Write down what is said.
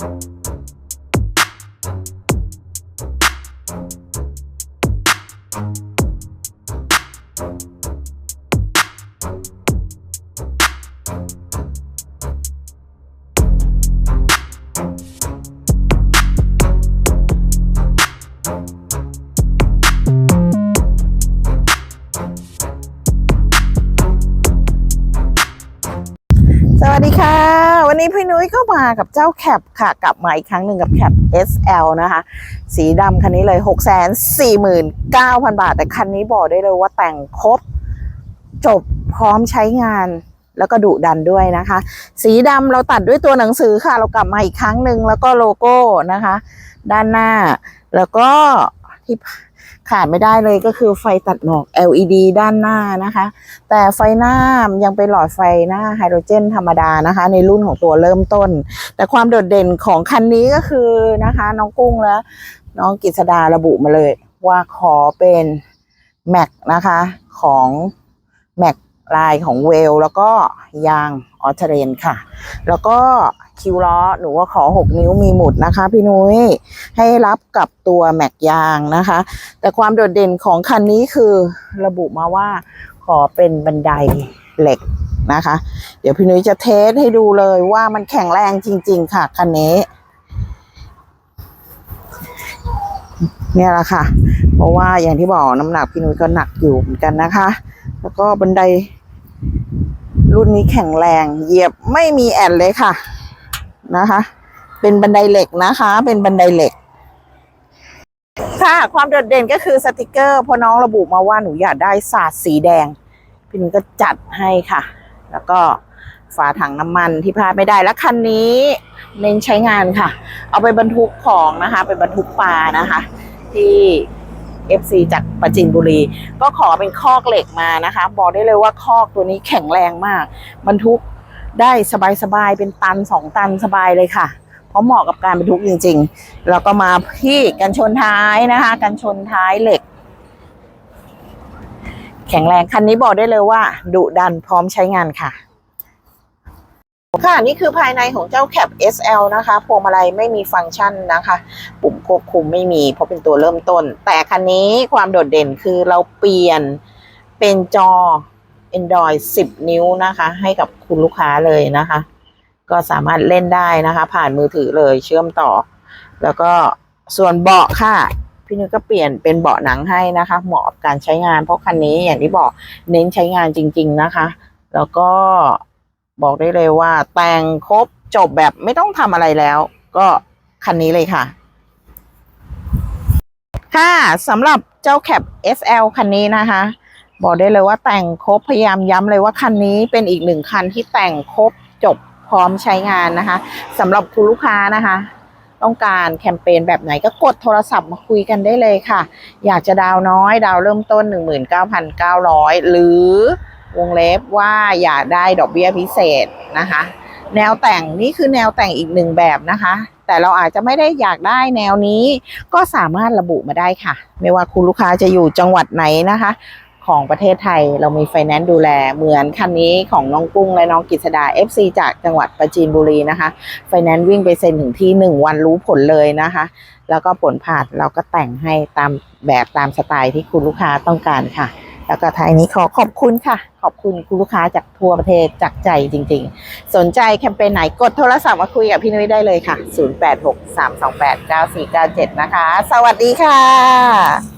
สวัสดีค่ะ วันนี้พี่นุ้ยก็มากับเจ้าแคปค่ะ กลับมาอีกครั้งหนึ่งกับแคป SL นะคะ สีดำคันนี้เลย 6 4 9 0 0 0 บาท แต่คันนี้บอกได้เลยว่าแต่งครบ จบพร้อมใช้งานแล้วก็ดุดันด้วยนะคะ สีดำเราตัดด้วยตัวหนังสือค่ะ เรากลับมาอีกครั้งหนึ่งแล้วก็โลโก้นะคะ ด้านหน้า แล้วก็ที่ ขาดไม่ได้เลยก็คือไฟตัดหมอก LED ด้านหน้านะคะ แต่ไฟหน้ายังเป็นหลอดไฟหน้าไฮโดรเจนธรรมดานะคะ ในรุ่นของตัวเริ่มต้น แต่ความโดดเด่นของคันนี้ก็คือนะคะ น้องกุ้งและน้องกิษดาระบุมาเลย ว่าขอเป็นแม็กนะคะของแม็กลายของเวล แล้วก็ยางออเทเรนค่ะ แล้วก็คิวล้อหนูว่าขอ 6 นิ้วมีหมุดนะคะพี่นุ้ย ให้รับกับตัวแม็กยางนะคะ แต่ความโดดเด่นของคันนี้คือระบุมาว่าขอเป็นบันไดเหล็กนะคะ เดี๋ยวพี่นุ้ยจะเทสให้ดูเลยว่ามันแข็งแรงจริง ๆ ค่ะคันนี้ เนี่ยแหละค่ะ เพราะว่าอย่างที่บอกน้ำหนักพี่นุ้ยก็หนักอยู่เหมือนกันนะคะ แล้วก็บันไดรุ่นนี้แข็งแรงเหยียบไม่มีแอนเลยค่ะนะคะ เป็นบันไดเหล็กนะคะ เป็นบันไดเหล็ก ค่ะ ความโดดเด่นก็คือสติกเกอร์เพราะน้องระบุมาว่าหนูอยากได้สาดสีแดง พี่นุ้ยก็จัดให้ค่ะ แล้วก็ฝาถังน้ำมันที่พลาดไม่ได้แล้วคันนี้เน้นใช้งานค่ะ เอาไปบรรทุกของนะคะ ไปบรรทุกปลานะคะ ที่ FC จากประจินบุรี ก็ขอเป็นคอกเหล็กมานะคะ บอกได้เลยว่าคอกตัวนี้แข็งแรงมาก บรรทุกได้สบายๆเป็นตันสองตันสบายเลยค่ะ เพราะเหมาะกับการบรรทุกจริง ๆ แล้วก็มาที่กันชนท้ายนะคะกันชนท้ายเหล็ก แข็งแรงคันนี้บอกได้เลยว่า ดุดันพร้อมใช้งานค่ะค่ะนี่คือภายในของเจ้าแคป SL นะคะพวงมาลัยไม่มีฟังก์ชันนะคะ ปุ่มควบคุมไม่มีเพราะเป็นตัวเริ่มต้น แต่คันนี้ความโดดเด่นคือเราเปลี่ยนเป็นจอ Android 10 นิ้วนะคะ ให้กับคุณลูกค้าเลยนะคะ ก็สามารถเล่นได้นะคะ ผ่านมือถือเลยเชื่อมต่อ แล้วก็ส่วนเบาะค่ะ พี่นุ้ยก็เปลี่ยนเป็นเบาะหนังให้นะคะ เหมาะกับการใช้งานเพราะคันนี้อย่างที่บอกเน้นใช้งานจริง ๆนะคะ แล้วก็บอกได้เลยว่า แต่งครบจบแบบไม่ต้องทำอะไรแล้ว ก็คันนี้เลยค่ะค่ะสำหรับเจ้าแคป SL คันนี้นะคะ บอกได้เลยว่าแต่งครบพยายามย้ำเลยว่าคันนี้เป็นอีกหนึ่งคันที่แต่งครบจบ พร้อมใช้งานนะคะสำหรับคุณลูกค้านะคะ ต้องการแคมเปญแบบไหนก็กดโทรศัพท์มาคุยกันได้เลยค่ะ อยากจะดาวน้อยดาวเริ่มต้น 19,900 หรือวงเล็บว่าอยากได้ดอกเบี้ยพิเศษนะคะ แนวแต่งนี่คือแนวแต่งอีกหนึ่งแบบนะคะ แต่เราอาจจะไม่ได้อยากได้แนวนี้ ก็สามารถระบุมาได้ค่ะ ไม่ว่าคุณลูกค้าจะอยู่จังหวัดไหนนะคะ ของประเทศไทย เรามีไฟแนนซ์ดูแล เหมือนคันนี้ของน้องกุ้งและน้องกิษดา FC จากจังหวัดประจีนบุรีนะคะ ไฟแนนซ์วิ่งไปเซ็นถึงที่ 1 วันรู้ผลเลยนะคะ แล้วก็ผลผ่านเราก็แต่งให้ตามแบบตามสไตล์ที่คุณลูกค้าต้องการค่ะ แล้วก็ท้ายนี้ขอขอบคุณค่ะ ขอบคุณคุณลูกค้าจากทั่วประเทศจากใจจริง ๆ สนใจแคมเปญไหนกดโทรศัพท์มาคุยกับพี่นุ้ยได้เลยค่ะ 0863289497 นะคะ สวัสดีค่ะ